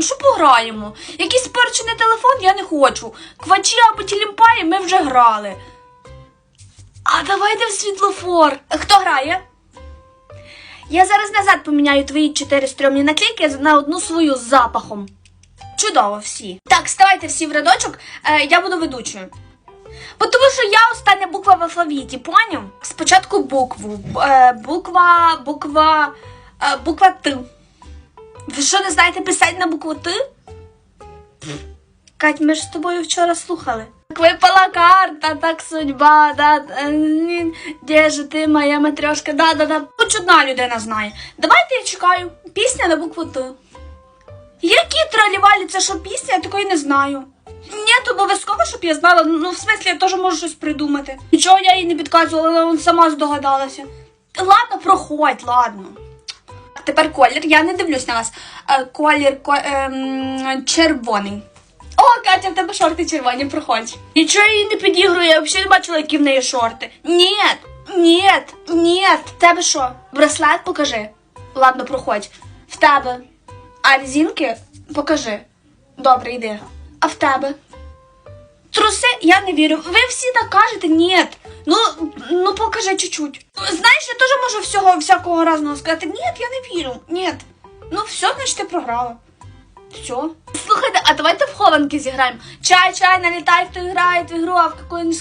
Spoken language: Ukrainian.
Що пограємо? Якийсь спорчений телефон я не хочу. Квачі або тілімпаї ми вже грали. А давайте в світлофор. Хто грає? Я зараз назад поміняю твої чотири стрьомні наклейки на одну свою з запахом. Чудово, всі. Так, ставайте всі в рядочок, е, я буду ведучою. Бо тому що я остання буква в алфавіті, поняв? Спочатку букву. Е, буква, буква, е, буква Т. Ви що не знаєте писати на букву Т? Кать, ми ж з тобою вчора слухали. Так випала карта, так судьба, да, е, де ж ти, моя матрешка, да, да, да. Хоч одна людина знає. Давайте я чекаю. Пісня на букву Т. Які тралівалі, це що пісня, я такої не знаю. Ні, то обов'язково, щоб я знала. Ну, в смислі, я теж можу щось придумати. Нічого я їй не підказувала, вона сама здогадалася. Ладно, проходь, ладно. Тепер колір, я не дивлюсь на вас. Е, колір ко, ем, червоний. О, Катя, в тебе шорти червоні, проходь. Нічого я її не підігрую, я взагалі не бачила, які в неї шорти. Ні, ні, ні. В тебе що? Браслет покажи. Ладно, проходь. В тебе. А резинки покажи. Добре, йди. А в тебе? Труси, я не вірю. Ви всі так кажете, ні. Ну, ну покажи чуть-чуть. Знаєш, я теж можу всього всякого разного сказати. Ні, я не вірю. Ні. Ну, все, значить, ти програла. Все. Слухайте, а давайте в хованки зіграємо. Чай, чай, налітай, хто грає в ігру, а в какую не